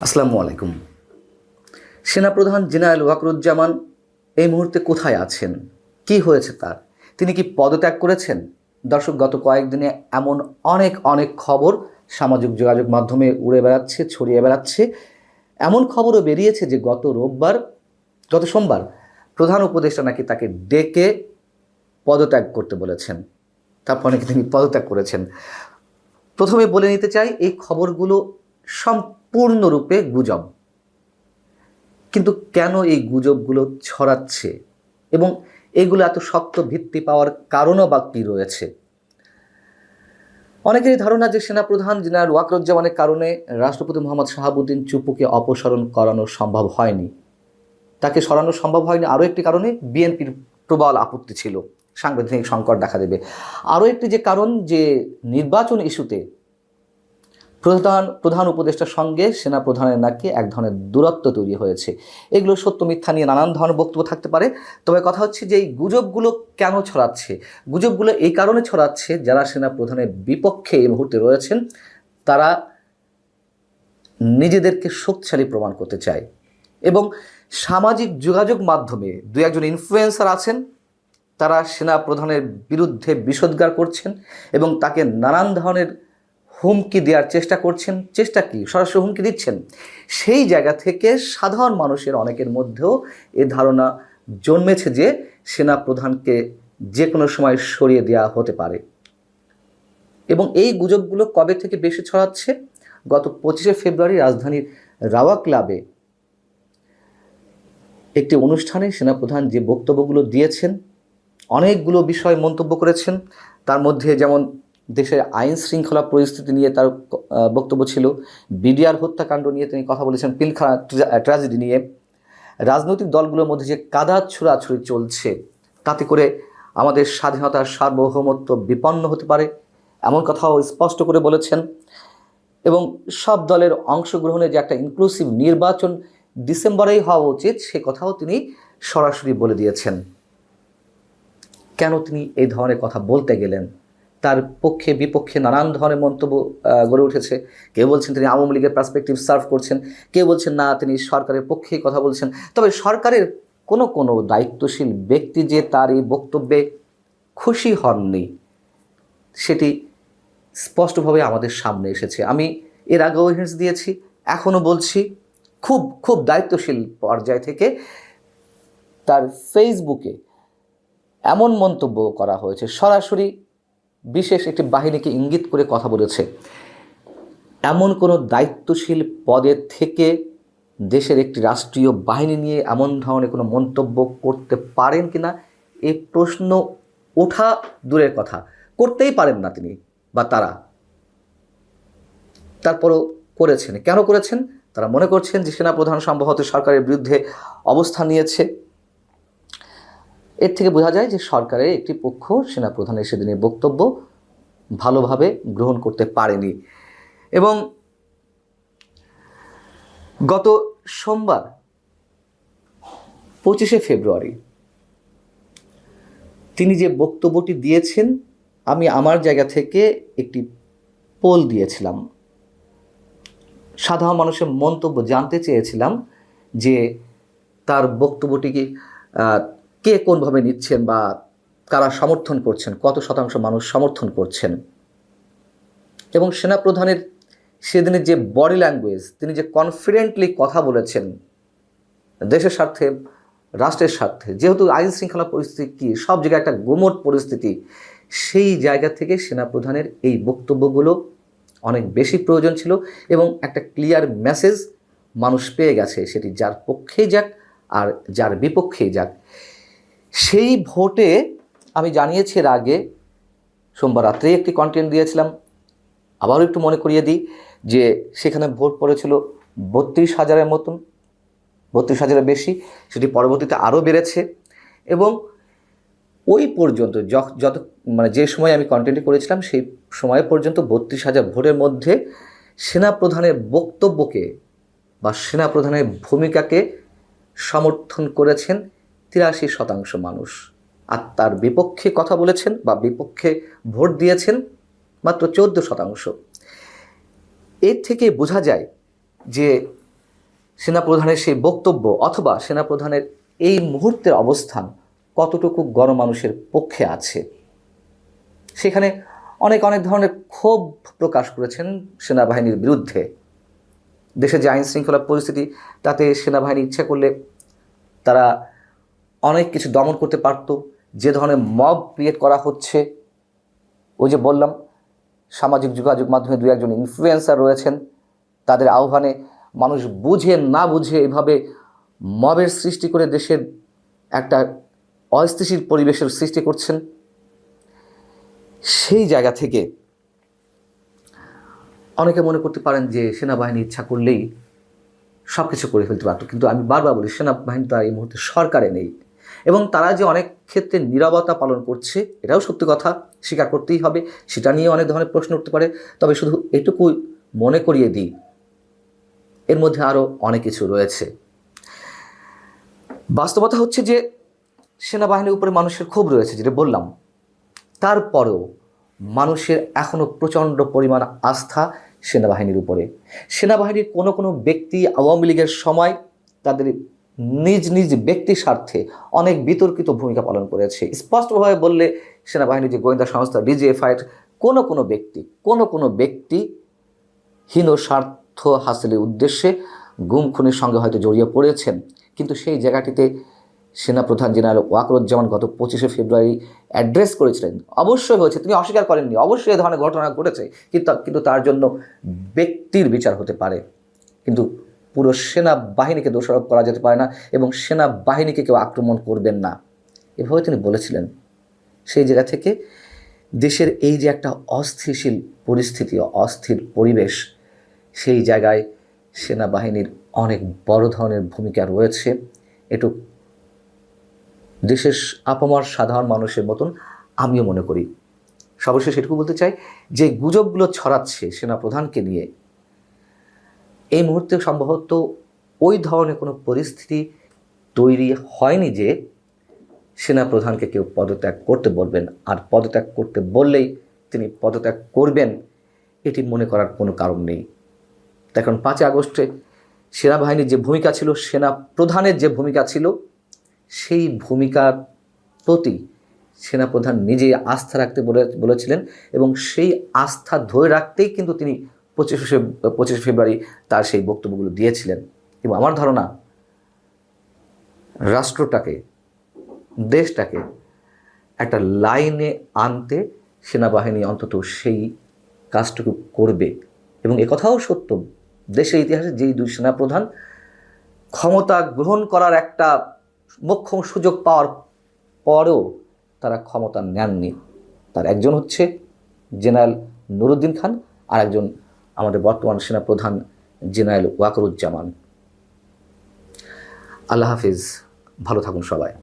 আসসালামু আলাইকুম। সেনাপ্রধান জেনারেল ওয়াকরুজ্জামান, এই মুহূর্তে কোথায় আছেন? কি হয়েছে তার? তিনি কি পদত্যাগ করেছেন? দর্শক, গত কয়েকদিনে এমন অনেক অনেক খবর সামাজিক যোগাযোগ মাধ্যমে উড়ে বেড়াচ্ছে, ছড়িয়ে বেড়াচ্ছে। এমন খবরও বেরিয়েছে যে গত রোববার, গত সোমবার প্রধান উপদেষ্টা নাকি তাকে ডেকে পদত্যাগ করতে বলেছেন। তারপর নাকি তিনি পদত্যাগ করেছেন। প্রথমে বলে নিতে চাই, এই খবরগুলো সম্পূর্ণরূপে গুজব। কিন্তু কেন এই গুজবগুলো ছড়াচ্ছে? এবং এগুলো এত শক্ত ভিত্তি পাওয়ার কারণও বা কী রয়েছে? অনেকেরই ধারণা যে সেনাপ্রধান জেনারেল ওয়াকরুজ্জামানের কারণে রাষ্ট্রপতি মোহাম্মদ শাহাবুদ্দিন চুপুকে অপসারণ করানো সম্ভব হয়নি। তাকে সরানো সম্ভব হয়নি আরও একটি কারণে বিএনপির প্রবল আপত্তি ছিল। সাংবিধানিক সংকট দেখা দেবে। আরও একটি যে কারণ যে নির্বাচন ইস্যুতে প্রধান প্রধান উপদেষ্টার সঙ্গে সেনা প্রধানের নাকি এক ধরনের দূরত্ব তৈরি হয়েছে। এগুলো সত্য, মিথ্যা নিয়ে নানান ধরনের বক্তব্য থাকতে পারে। তবে কথা হচ্ছে যে এই গুজবগুলো কেন ছড়াচ্ছে? গুজবগুলো এই কারণে ছড়াচ্ছে যারা সেনা প্রধানের বিপক্ষে এই মুহূর্তে রয়েছেন, তারা নিজেদেরকে শক্তিশালী প্রমাণ করতে চায়। এবং সামাজিক যোগাযোগ মাধ্যমে দু একজন ইনফ্লুয়েন্সার আছেন, তারা সেনা প্রধানের বিরুদ্ধে বিষোদ্গার করছেন এবং তাকে নানান ধরনের হুমকি দেওয়ার চেষ্টা করছেন। চেষ্টা কি? সরাসরি হুমকি দিচ্ছেন? সেই জায়গা থেকে সাধারণ মানুষের অনেকের মধ্যেও এ ধারণা জন্মেছে যে সেনা প্রধানকে যে কোনো সময় সরিয়ে দেওয়া হতে পারে। এবং এই গুজবগুলো কবে থেকে বেশি ছড়াচ্ছে? গত পঁচিশে ফেব্রুয়ারি রাজধানীর রাওয়া ক্লাবে একটি অনুষ্ঠানে সেনাপ্রধান যে বক্তব্যগুলো দিয়েছেন, অনেকগুলো বিষয় মন্তব্য করেছেন। তার মধ্যে যেমন দেশের আইন শৃঙ্খলা পরিস্থিতি নিয়ে তার বক্তব্য ছিল। বিডিআর হত্যাকাণ্ড নিয়ে তিনি কথা বলেছেন পিলখানা ট্র্যাজেডি নিয়ে। রাজনৈতিক দলগুলোর মধ্যে যে কাদা ছোড়াছুড়ি চলছে, তাতে করে আমাদের স্বাধীনতার সার্বভৌমত্ব বিপন্ন হতে পারে, এমন কথাও স্পষ্ট করে বলেছেন। এবং সব দলের অংশগ্রহণে যে একটা ইনক্লুসিভ নির্বাচন ডিসেম্বরেই হওয়া উচিত, সে কথাও তিনি সরাসরি বলে দিয়েছেন। কেন তিনি এই ধরনের কথা বলতে গেলেন? তার পক্ষে, বিপক্ষে নানান ধরনের মন্তব্য গড়ে উঠেছে। কেউ বলছেন তিনি আওয়ামী লীগের পার্সপেক্টিভ সার্ভ করছেন, কেউ বলছেন না তিনি সরকারের পক্ষেই কথা বলছেন। তবে সরকারের কোনো কোনো দায়িত্বশীল ব্যক্তি যে তার এই বক্তব্যে খুশি হননি, সেটি স্পষ্টভাবে আমাদের সামনে এসেছে। আমি এর আগেও হিন্টস দিয়েছি, এখনও বলছি, খুব খুব দায়িত্বশীল পর্যায় থেকে তার ফেসবুকে এমন মন্তব্য করা হয়েছে। সরাসরি বিশেষ একটি বাহিনীকে ইঙ্গিত করে কথা বলেছে। এমন কোনো দায়িত্বশীল পদে থেকে দেশের একটি রাষ্ট্রীয় বাহিনী নিয়ে এমন ধরনের কোনো মন্তব্য করতে পারেন কিনা এই প্রশ্ন ওঠা দূরের কথা। করতেই পারেন না তিনি বা তারা। তারপরও করেছেন। কেন করেছেন? তারা মনে করছেন যে সেনাপ্রধান সম্ভবত সরকারের বিরুদ্ধে অবস্থান নিয়েছে। এর থেকে বোঝা যায় যে সরকারের একটি পক্ষ সেনাপ্রধানের সেদিনের বক্তব্য ভালোভাবে গ্রহণ করতে পারেনি। এবং গত সোমবার পঁচিশে ফেব্রুয়ারি তিনি যে বক্তব্যটি দিয়েছেন, আমি আমার জায়গা থেকে একটি পোল দিয়েছিলাম। সাধারণ মানুষের মন্তব্য জানতে চেয়েছিলাম যে তার বক্তব্যটিকে কে কোনভাবে নিচ্ছেন বা কারা সমর্থন করছেন, কত শতাংশ মানুষ সমর্থন করছেন? এবং সেনাপ্রধানের সেদিনের যে বডি ল্যাঙ্গুয়েজ তিনি যে কনফিডেন্টলি কথা বলেছেন, দেশের স্বার্থে, রাষ্ট্রের স্বার্থে, যেহেতু আইন শৃঙ্খলা পরিস্থিতি কী, সব জায়গায় একটা গোমট পরিস্থিতি, সেই জায়গা থেকে সেনাপ্রধানের এই বক্তব্যগুলো অনেক বেশি প্রয়োজন ছিল এবং একটা ক্লিয়ার মেসেজ মানুষ পেয়ে গেছে, সেটি যার পক্ষেই যাক আর যার বিপক্ষেই যাক। সেই ভোটে আমি জানিয়েছি এর আগে, সোমবার রাত্রেই একটি কন্টেন্ট দিয়েছিলাম। আবারও একটু মনে করিয়ে দিই যে সেখানে ভোট পড়েছিল বত্রিশ হাজারের মতন, বত্রিশ হাজারের বেশি, সেটি পরবর্তীতে আরও বেড়েছে এবং ওই পর্যন্ত যত মানে যে সময় আমি কন্টেন্টটি করেছিলাম, সেই সময় পর্যন্ত বত্রিশ হাজার ভোটের মধ্যে সেনাপ্রধানের বক্তব্যকে বা সেনাপ্রধানের ভূমিকাকে সমর্থন করেছেন তিরাশি শতাংশ মানুষ আর তার বিপক্ষে কথা বলেছেন বা বিপক্ষে ভোট দিয়েছেন, মাত্র চৌদ্দ শতাংশ। এর থেকে বোঝা যায় যে সেনাপ্রধানের সেই বক্তব্য অথবা সেনাপ্রধানের এই মুহূর্তের অবস্থান কতটুকু গণমানুষের পক্ষে আছে। সেখানে অনেক অনেক ধরনের ক্ষোভ প্রকাশ করেছেন সেনাবাহিনীর বিরুদ্ধে। দেশে যে আইন শৃঙ্খলা পরিস্থিতি, তাতে সেনাবাহিনী ইচ্ছা করলে তারা অনেক কিছু দমন করতে পারত। যে ধরনের মব ক্রিয়েট করা হচ্ছে, ওই যে বললাম, সামাজিক যোগাযোগ মাধ্যমে দু একজন ইনফ্লুয়েন্সার রয়েছেন, তাদের আহ্বানে মানুষ বুঝে না বুঝে এভাবে মবের সৃষ্টি করে দেশের একটা অস্থিতিশীল পরিবেশের সৃষ্টি করছেন। সেই জায়গা থেকে অনেকে মনে করতে পারেন যে সেনাবাহিনী ইচ্ছা করলেই সব কিছু করে ফেলতে পারতো, কিন্তু আমি বারবার বলি, সেনাবাহিনী তো এই মুহূর্তে সরকারে নেই। এবং তারা যে অনেক ক্ষেত্রে নীরবতা পালন করছে, এটাও সত্যি কথা, স্বীকার করতেই হবে। সেটা নিয়ে অনেক ধরনের প্রশ্ন উঠতে পারে। তবে শুধু এটুকু মনে করিয়ে দিই, এর মধ্যে আরও অনেক কিছু রয়েছে। বাস্তবতা হচ্ছে যে, সেনাবাহিনীর উপরে মানুষের ক্ষোভ রয়েছে, যেটা বললাম। তারপরেও মানুষের এখনও প্রচণ্ড পরিমাণ আস্থা সেনাবাহিনীর উপরে। সেনাবাহিনীর কোনো কোনো ব্যক্তি আওয়ামী লীগের সময় তাদের নিজ নিজ ব্যক্তি স্বার্থে অনেক বিতর্কিত ভূমিকা পালন করেছে। স্পষ্টভাবে বললে সেনাবাহিনীর যে গোয়েন্দা সংস্থা ডিজিএফআইয়ের কোনো কোনো ব্যক্তি, কোনো কোনো ব্যক্তি হীন স্বার্থ হাসিলের উদ্দেশ্যে গুম খুনের সঙ্গে হয়তো জড়িয়ে পড়েছেন। কিন্তু সেই জায়গাটিতে সেনাপ্রধান জেনারেল ওয়াকরুজ্জামান গত পঁচিশে ফেব্রুয়ারি অ্যাড্রেস করেছিলেন। অবশ্যই হয়েছে, তিনি অস্বীকার করেননি, অবশ্যই এ ধরনের ঘটনা ঘটেছে, কিন্তু কিন্তু তার জন্য ব্যক্তির বিচার হতে পারে। কিন্তু পুরো সেনাবাহিনীকে দোষারোপ করা যেতে পারে না এবং সেনাবাহিনীকে কেউ আক্রমণ করবেন না। এভাবে তিনি বলেছিলেন। সেই জায়গা থেকে দেশের এই যে একটা অস্থিতিশীল পরিস্থিতি অস্থির পরিবেশ, সেই জায়গায় সেনাবাহিনীর অনেক বড় ধরনের ভূমিকা রয়েছে। এটু দেশের আপামর সাধারণ মানুষের মতন আমিও মনে করি। সর্বশেষ এটুকু বলতে চাই যে, গুজবগুলো ছড়াচ্ছে সেনাপ্রধানকে নিয়ে এই মুহূর্তে সম্ভবত ওই ধরনের কোনো পরিস্থিতি তৈরি হয়নি যে সেনাপ্রধানকে কেউ পদত্যাগ করতে বলবেন। আর পদত্যাগ করতে বললেই তিনি পদত্যাগ করবেন, এটি মনে করার কোনো কারণ নেই। তাই কারণ পাঁচই আগস্টে সেনাবাহিনীর যে ভূমিকা ছিল সেনা প্রধানের যে ভূমিকা ছিল, সেই ভূমিকার প্রতি সেনাপ্রধান নিজেই আস্থা রাখতে বলে, বলেছিলেন এবং সেই আস্থা ধরে রাখতেই কিন্তু তিনি পঁচিশে পঁচিশে ফেব্রুয়ারি তার সেই বক্তব্যগুলো দিয়েছিলেন। এবং আমার ধারণা, রাষ্ট্রটাকে, দেশটাকে একটা লাইনে আনতে সেনাবাহিনী অন্তত সেই কাজটুকু করবে। এবং একথাও সত্য, দেশের ইতিহাসে যেই দুই সেনাপ্রধান ক্ষমতা গ্রহণ করার একটা মোক্ষম সুযোগ পাওয়ার পরেও তারা ক্ষমতা নেননি। তার একজন হচ্ছে জেনারেল নুরুদ্দিন খান আর একজন আমাদের বর্তমান সেনাপ্রধান জেনারেল ওয়াকরুজ্জামান। আল্লাহ হাফিজ ভালো থাকুন সবাই।